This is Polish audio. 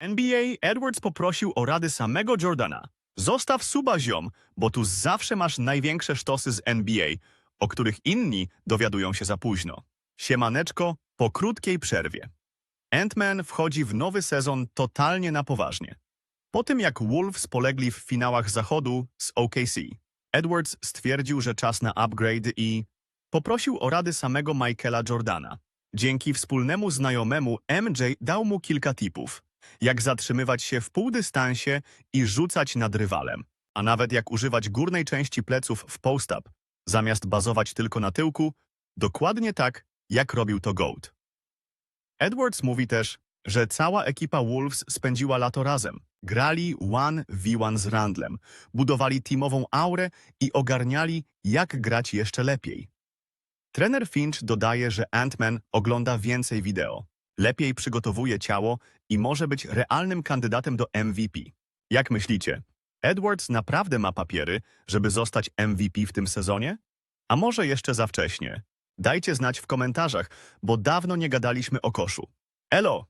NBA Edwards poprosił o rady samego Jordana. Zostaw suba ziom, bo tu zawsze masz największe sztosy z NBA, o których inni dowiadują się za późno. Siemaneczko, po krótkiej przerwie. Ant-Man wchodzi w nowy sezon totalnie na poważnie. Po tym jak Wolves polegli w finałach zachodu z OKC, Edwards stwierdził, że czas na upgrade i poprosił o rady samego Michaela Jordana. Dzięki wspólnemu znajomemu MJ dał mu kilka tipów, jak zatrzymywać się w półdystansie i rzucać nad rywalem, a nawet jak używać górnej części pleców w post-up, zamiast bazować tylko na tyłku, dokładnie tak, jak robił to Goat. Edwards mówi też, że cała ekipa Wolves spędziła lato razem. Grali 1v1 z Randlem, budowali teamową aurę i ogarniali, jak grać jeszcze lepiej. Trener Finch dodaje, że Ant-Man ogląda więcej wideo, lepiej przygotowuje ciało i może być realnym kandydatem do MVP. Jak myślicie, Edwards naprawdę ma papiery, żeby zostać MVP w tym sezonie? A może jeszcze za wcześnie? Dajcie znać w komentarzach, bo dawno nie gadaliśmy o koszu. Elo!